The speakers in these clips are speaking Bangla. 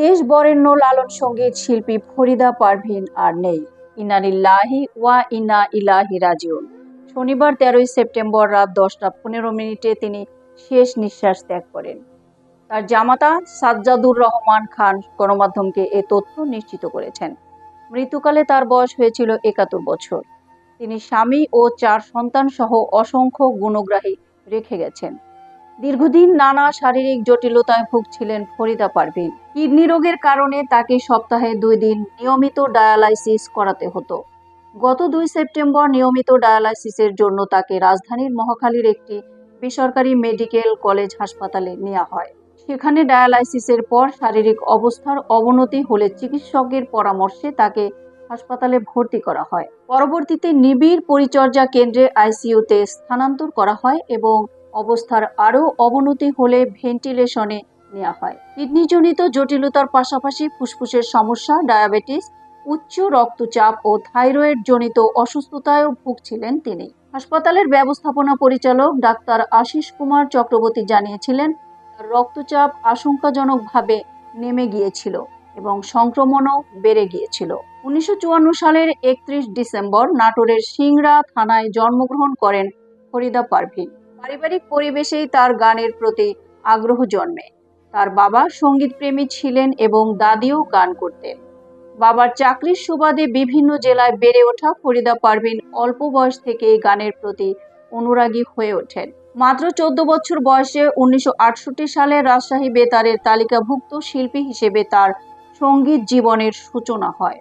দেশ বরেণ্য লালন সংগীত শিল্পী ফরিদা পারভিন আর নেই। ইনালিল্লাহি ওয়া ইনা ইলাহি রাজিউন। শনিবার তেরোই সেপ্টেম্বর রাত দশটা পনেরো মিনিটে তিনি শেষ নিঃশ্বাস ত্যাগ করেন। তার জামাতা সাজ্জাদুর রহমান খান গণমাধ্যমকে এ তথ্য নিশ্চিত করেছেন। মৃত্যুকালে তার বয়স হয়েছিল একাত্তর বছর। তিনি স্বামী ও চার সন্তান সহ অসংখ্য গুণগ্রাহী রেখে গেছেন। দীর্ঘদিন নানা শারীরিক জটিলতায় ভুগছিলেন ফরিদা পারভিন। কিডনি রোগের কারণে তাকে সপ্তাহে দুই দিন নিয়মিত ডায়ালাইসিস করাতে হতো। গত দুই সেপ্টেম্বর নিয়মিত ডায়ালাইসিসের জন্য তাকে রাজধানীর মহাখালীর একটি বেসরকারি মেডিকেল কলেজ হাসপাতালে নেওয়া হয়। সেখানে ডায়ালাইসিসের পর শারীরিক অবস্থার অবনতি হলে চিকিৎসকের পরামর্শে তাকে হাসপাতালে ভর্তি করা হয়। পরবর্তীতে নিবিড় পরিচর্যা কেন্দ্রে আইসিইউতে স্থানান্তর করা হয় এবং অবস্থার আরও অবনতি হলে ভেন্টিলেশনে নেওয়া হয়। কিডনিজনিত জটিলতার পাশাপাশি ফুসফুসের সমস্যা, ডায়াবেটিস, উচ্চ রক্তচাপ ও থাইরয়েড জনিত অসুস্থতায়ও ভুগছিলেন তিনি। হাসপাতালের ব্যবস্থাপনা পরিচালক ডাক্তার আশিস কুমার চক্রবর্তী জানিয়েছিলেন, রক্তচাপ আশঙ্কাজনকভাবে নেমে গিয়েছিল এবং সংক্রমণও বেড়ে গিয়েছিল। উনিশশো চুয়ান্ন সালের একত্রিশ ডিসেম্বর নাটোরের সিংড়া থানায় জন্মগ্রহণ করেন ফরিদা পারভিন। পারিবারিক পরিবেশেই তার গানের প্রতি আগ্রহ জন্মে। তার বাবা সঙ্গীতপ্রেমী ছিলেন এবং দাদিও গান করতেন। বাবার চাকরির সুবাদে বিভিন্ন জেলায় বেড়ে ওঠা ফরিদা পারভিন অল্প বয়স থেকেই গানের প্রতি অনুরাগী হয়ে ওঠেন। মাত্র চোদ্দ বছর বয়সে উনিশশো আটষট্টি সালে রাজশাহী বেতারের তালিকাভুক্ত শিল্পী হিসেবে তার সংগীত জীবনের সূচনা হয়।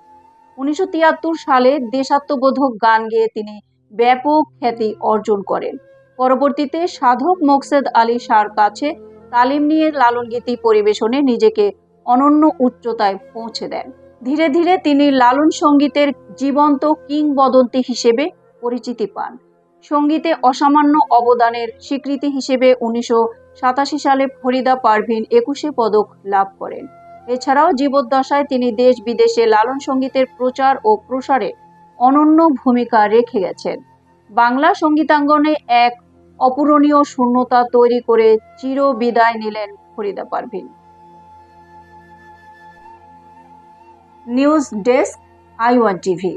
উনিশশো তিয়াত্তর সালে দেশাত্মবোধক গান গেয়ে তিনি ব্যাপক খ্যাতি অর্জন করেন। পরবর্তীতে সাধক মোকসেদ আলী শাহর কাছে তালিম নিয়ে লালন গীতি পরিবেশনে নিজেকে অনন্য উচ্চতায় পৌঁছে দেন। ধীরে ধীরে তিনি লালন সঙ্গীতের জীবন্ত কিংবদন্তি হিসেবে পরিচিতি পান। সঙ্গীতে অসামান্য অবদানের স্বীকৃতি হিসেবে উনিশশো সাতাশি সালে ফরিদা পারভিন একুশে পদক লাভ করেন। এছাড়াও জীবদ্দশায় তিনি দেশ বিদেশে লালন সঙ্গীতের প্রচার ও প্রসারে অনন্য ভূমিকা রেখে গেছেন। বাংলা সঙ্গীতাঙ্গনে এক অপূরণীয় শূন্যতা তৈরি করে চির বিদায় নিলেন Farida Parveen. News desk i one TV.